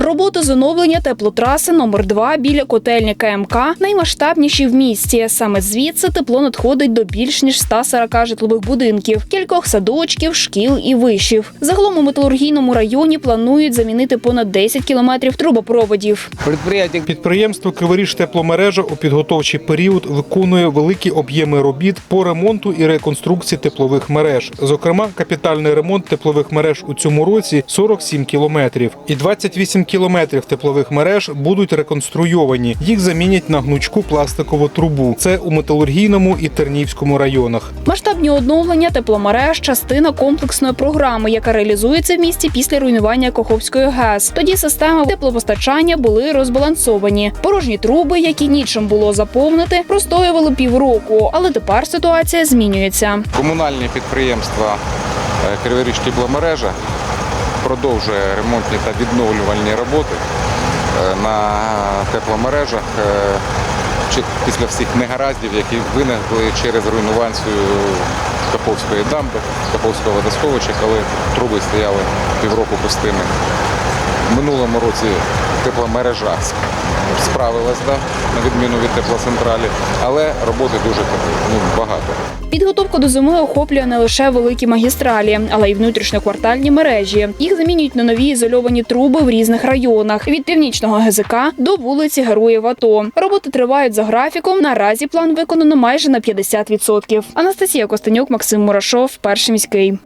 Роботи з оновлення теплотраси номер 2 біля котельні КМК наймасштабніші в місті. Саме звідси тепло надходить до більш ніж 140 житлових будинків, кількох садочків, шкіл і вишів. Загалом у металургійному районі планують замінити понад 10 кілометрів трубопроводів. Підприємство Криворіж тепломережа у підготовчий період виконує великі об'єми робіт по ремонту і реконструкції теплових мереж. Зокрема, капітальний ремонт теплових мереж у цьому році 47 кілометрів, і 28 кілометрів теплових мереж будуть реконструйовані. Їх замінять на гнучку пластикову трубу. Це у металургійному і Тернівському районах. Масштабні оновлення тепломереж частина комплексної програми, яка реалізується в місті після руйнування Коховської ГЕС. Тоді системи теплопостачання були розбалансовані. Порожні труби, які нічим було заповнити, простоювали півроку. Але тепер ситуація змінюється. Комунальні підприємства е, Криворіж тепломережа продовжує ремонтні та відновлювальні роботи е, на тепломережах е, після всіх негараздів, які виникли через руйнувацію Каповської дамби, Каповського водосховища, коли труби стояли півроку пустими. В минулому році тепломережа справилась, да, на відміну від теплоцентралі, але роботи дуже ну, багато. Підготовка до зими охоплює не лише великі магістралі, але й внутрішньоквартальні мережі. Їх замінюють на нові ізольовані труби в різних районах від північного ГЗК до вулиці Героїв АТО. Роботи тривають за графіком. Наразі план виконано майже на 50%. Анастасія Костенюк, Максим Мурашов, перший міський.